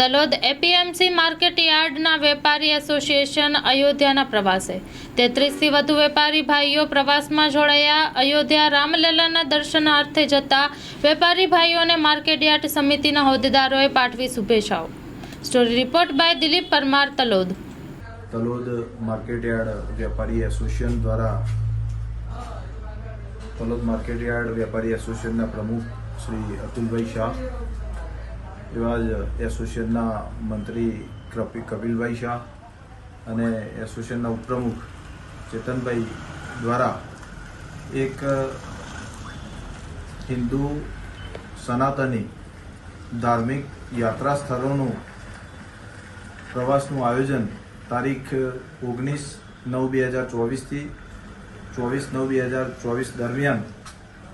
Talod APMC market યાર્ડના વેપારી association અયોધ્યાના પ્રવાસે. તેત્રીસથી વધુ વેપારી ભાઈઓ પ્રવાસમાં જોડાયા. અયોધ્યા રામલલ્લાના દર્શનાર્થે જતા વેપારી ભાઈઓને માર્કેટ યાર્ડ સમિતિના હોદ્દેદારોએ પાઠવી શુભેચ્છાઓ. Story report by Dilip Parmar, Talod. Talod market yard વેપારી એસોસિએશન દ્વારા, તલોદ માર્કેટયાર્ડ વેપારી એસોસિએશનના પ્રમુખ શ્રી અતુલભાઈ શાહ એવા જ એસોસિએશનના મંત્રી કપિ કપિલભાઈ શાહ અને એસોસિએશનના ઉપપ્રમુખ ચેતનભાઈ દ્વારા એક હિન્દુ સનાતની ધાર્મિક યાત્રા સ્થળોનું પ્રવાસનું આયોજન તારીખ ઓગણીસ નવ બે હજાર ચોવીસથી ચોવીસ નવ બે હજાર ચોવીસ દરમિયાન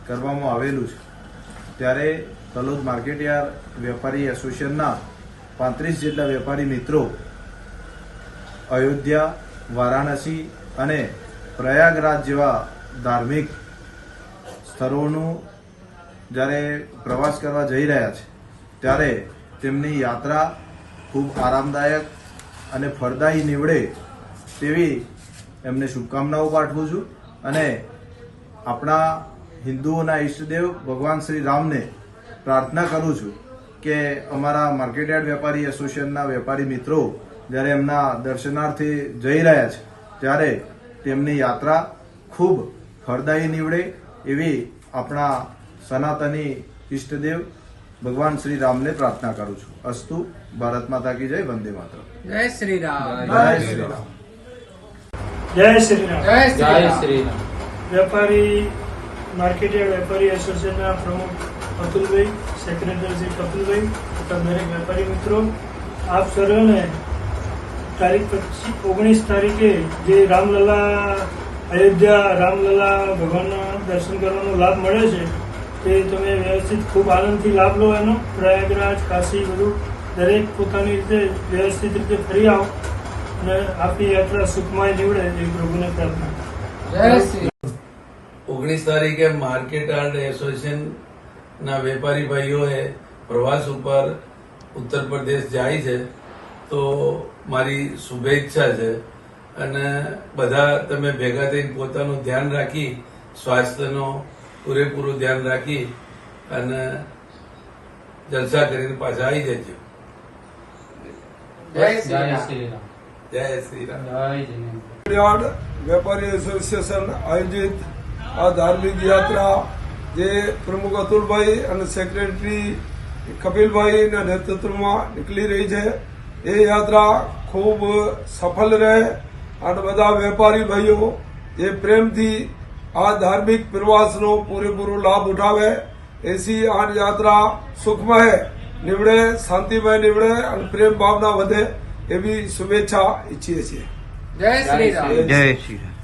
કરવામાં આવેલું છે. ત્યારે તલોદ માર્કેટયાર્ડ વેપારી એસોસિએશનના પાંત્રીસ જેટલા વેપારી મિત્રો અયોધ્યા, વારાણસી અને પ્રયાગરાજ જેવા ધાર્મિક સ્થળોનું જ્યારે પ્રવાસ કરવા જઈ રહ્યા છે, ત્યારે તેમની યાત્રા ખૂબ આરામદાયક અને ફળદાયી નીવડે તેવી એમને શુભકામનાઓ પાઠવું છું અને આપણા હિન્દુઓના ઈષ્ટદેવ ભગવાન શ્રી રામને પ્રાર્થના કરું છું કે અમારા માર્કેટયાર્ડ વેપારી એસોસિએશનના વેપારી મિત્રો જ્યારે એમના દર્શનાર્થે જઈ રહ્યા છે ત્યારે તેમની યાત્રા ખૂબ ફળદાયી નીવડે એવી આપણા સનાતની ઈષ્ટદેવ ભગવાન શ્રી રામને પ્રાર્થના કરું છું. અસ્તુ ભારત માતા કી જય વંદે માતરમ. જય શ્રી રામ. જય શ્રી રામ. જય શ્રી રામ. જય શ્રી શ્રી રામ. વેપારી માર્કેટિંગ વેપારી એસોસિએશનના પ્રમુખ અતુલભાઈ સેક્રેટરી શ્રી કપિલભાઈ તથા દરેક વેપારી મિત્રો. આપ સર્વને તારીખ પચીસ ઓગણીસ તારીખે જે રામલલા, અયોધ્યા રામલલા ભગવાનના દર્શન કરવાનો લાભ મળે છે, તે તમે વ્યવસ્થિત ખૂબ આનંદથી લાભ લો એનો. પ્રયાગરાજ, કાશી, બધું દરેક પોતાની રીતે વ્યવસ્થિત રીતે ફરી આવો અને આપની યાત્રા સુખમય નીવડે એ પ્રભુને પ્રાર્થના. જય શ્રી ઓગણીસ તારીખે માર્કેટ યાર્ડ એસોસિએશનના વેપારી ભાઈઓએ પ્રવાસ ઉપર ઉત્તર પ્રદેશ જાય છે. તો મારી શુભેચ્છા છે. અને બધા તમે ભેગા થઈને પોતાનું ધ્યાન રાખી સ્વાસ્થ્યનો પૂરેપૂરું ધ્યાન રાખી અને જલસા કરીને પાછા આવી જજો. જય શ્રી રામ. જય શ્રી રામ. વેપારી એસોસિએશન આયોજિત આ ધાર્મિક યાત્રા જે પ્રમુખ અતુલભાઈ અને સેક્રેટરી કપિલભાઈના નેતૃત્વમાં નીકળી રહી છે એ યાત્રા ખૂબ સફળ રહે. અને બધા વેપારી ભાઈઓ જે પ્રેમથી આ ધાર્મિક પ્રવાસનો પૂરેપૂરો લાભ ઉઠાવે. એસી આ યાત્રા સુખમય નીવડે શાંતિમય નીવડે અને પ્રેમ ભાવના વધે એવી શુભેચ્છા ઈચ્છીએ છીએ. જય શ્રી રામ. જય શ્રી રામ.